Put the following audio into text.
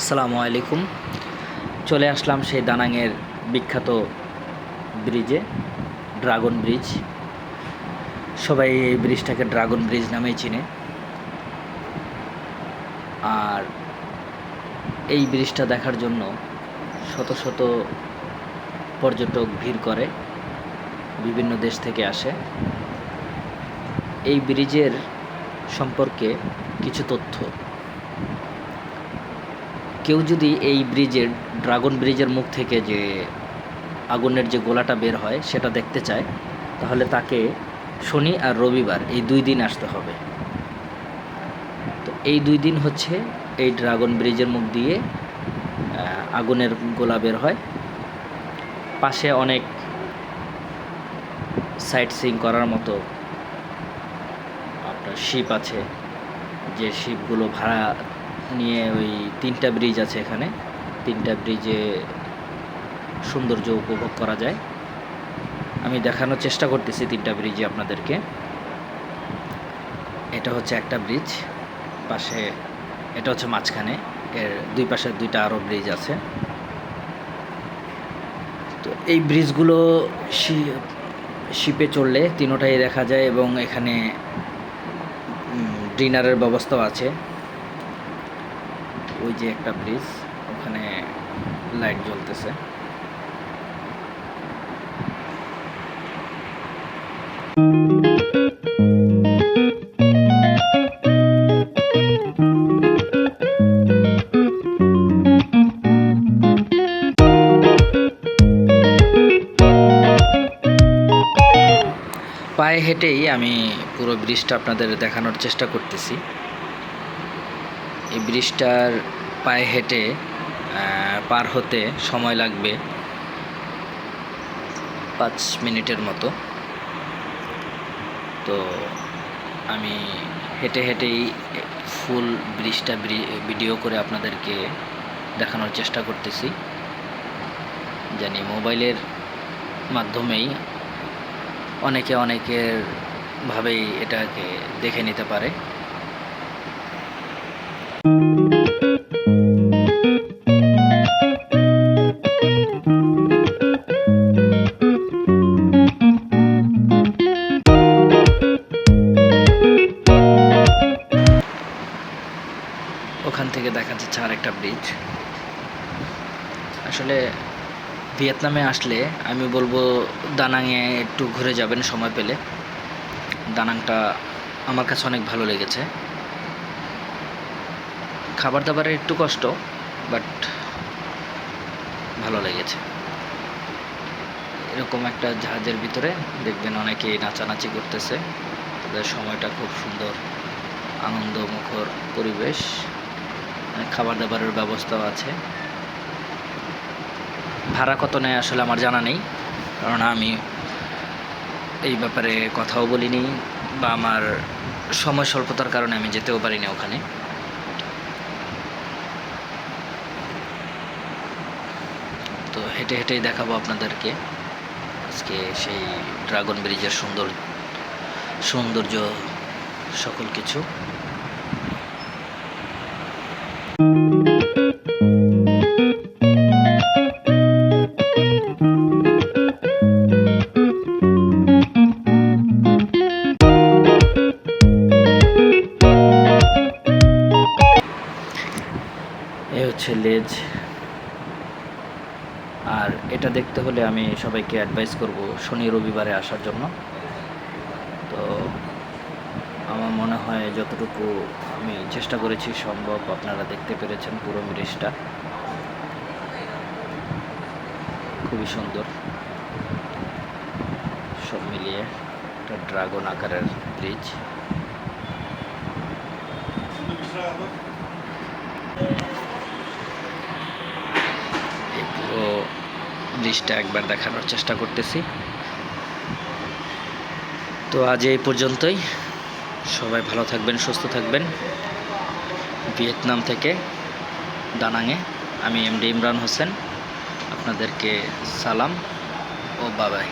আসসালামু আলাইকুম। চলে আসলাম সেই দানাংয়ের বিখ্যাত ব্রিজে, ড্রাগন ব্রিজ। সবাই এই ব্রিজটাকে ড্রাগন ব্রিজ নামেই চিনে। আর এই ব্রিজটা দেখার জন্য শত শত পর্যটক ভিড় করে, বিভিন্ন দেশ থেকে আসে। এই ব্রিজের সম্পর্কে কিছু তথ্য। কেউ যদি এই ব্রিজের ড্রাগন ব্রিজের মুখ থেকে যে আগুনের যে গোলাটা বের হয়, সেটা দেখতে চায়, তাহলে তাকে শনি আর রবিবার এই দুই দিন আসতে হবে। তো এই দুই দিন হচ্ছে এই ড্রাগন ব্রিজের মুখ দিয়ে আগুনের গোলা বের হয়। পাশে অনেক সাইট সিং করার মতো আপনার শিপ আছে, যে শিপগুলো ভাড়া নিয়ে ওই তিনটা ব্রিজ আছে এখানে। তিনটা ব্রিজে সৌন্দর্য উপভোগ করা যায়। আমি দেখানোর চেষ্টা করতেছি তিনটা ব্রিজে আপনাদেরকে। এটা হচ্ছে একটা ব্রিজ পাশে এটা হচ্ছে মাঝখানে। এর দুই পাশে দুইটা আরও ব্রিজ আছে। তো এই ব্রিজগুলো শিপে চড়লে তিনোটাই দেখা যায় এবং এখানে ডিনারের ব্যবস্থাও আছে। ওই যে একটা ব্রিজ, ওখানে লাইট জ্বলতেছে। পায়ে হেঁটেই আমি পুরো ব্রিজটা আপনাদের দেখানোর চেষ্টা করতেছি। এই ব্রিজটার পায়ে হেঁটে পার হতে সময় লাগবে পাঁচ মিনিটের মতো। তো আমি হেঁটে হেঁটেই ফুল ব্রিজটা ভিডিও করে আপনাদেরকে দেখানোর চেষ্টা করতেছি। জানি মোবাইলের মাধ্যমেই অনেকে অনেকের ভাবেই এটাকে দেখে নিতে পারে। থেকে দেখা যাচ্ছে আর একটা ব্রিজ আসলে ভিয়েতনামে আসলে আমি বলব দানাংয়ে একটু ঘুরে যাবেন সময় পেলে। দানাংটা আমার কাছে অনেক ভালো লেগেছে। খাবার দাবারের একটু কষ্ট বাট ভালো লেগেছে। এরকম একটা জাহাজের ভিতরে দেখবেন অনেকেই নাচানাচি করতেছে। তাদের সময়টা খুব সুন্দর, আনন্দমুখর পরিবেশ। অনেক খাবার দাবারের ব্যবস্থাও আছে। ভাড়া কত নেয় আসলে আমার জানা নেই, কারণ আমি এই ব্যাপারে কথাও বলিনি বা আমার সময় স্বল্পতার কারণে আমি যেতেও পারিনি ওখানে। তো হেঁটে হেঁটেই দেখাবো আপনাদেরকে আজকে সেই ড্রাগন ব্রিজের সুন্দর সৌন্দর্য সকল কিছু। হচ্ছে লেজ। আর এটা দেখতে হলে আমি সবাইকে অ্যাডভাইস করব শনি রবিবারে আসার জন্য। তো আমার মনে হয় যতটুকু আমি চেষ্টা করেছি সম্ভব আপনারা দেখতে পেরেছেন পুরো ব্রিজটা খুবই সুন্দর। সব মিলিয়ে একটা ড্রাগন আকারের ব্রিজ এই পুরো ব্রিজটা একবার দেখানোর চেষ্টা করতেছি। তো আজ এই পর্যন্তই। সবাই ভালো থাকবেন, সুস্থ থাকবেন। ভিয়েতনাম থেকে দানাঙে আমি এমডি ইমরান হোসেন। আপনাদেরকে সালাম ও বাবাই